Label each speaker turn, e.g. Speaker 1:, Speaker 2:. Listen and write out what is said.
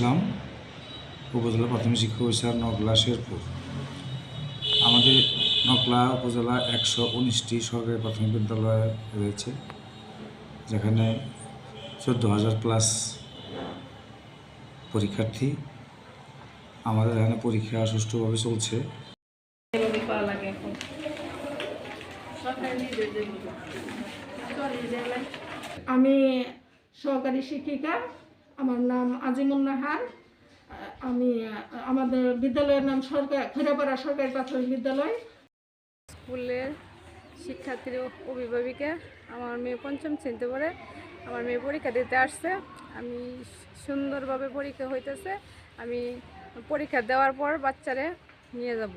Speaker 1: ইসলাম উপজেলা প্রাথমিক শিক্ষা অফিসার নকলা শেরপুর। আমাদের নকলা উপজেলা একশো উনিশটি সরকারি প্রাথমিক বিদ্যালয় রয়েছে যেখানে চোদ্দ হাজার প্লাস পরীক্ষার্থী। আমাদের এখানে পরীক্ষা সুষ্ঠুভাবে চলছে।
Speaker 2: আমি সহকারী শিক্ষিকা আমার নাম আজিমুন নাহার। আমি, আমাদের বিদ্যালয়ের নাম সরকার, খৈরাপাড়া সরকারি প্রাথমিক বিদ্যালয়।
Speaker 3: স্কুলের শিক্ষার্থীর অভিভাবিকা আমার মেয়ে পঞ্চম শ্রেণীতে পড়ে, আমার মেয়ে পরীক্ষা দিতে আসছে। আমি সুন্দরভাবে পরীক্ষা হইতেছে। আমি পরীক্ষা দেওয়ার পর বাচ্চারে নিয়ে যাব।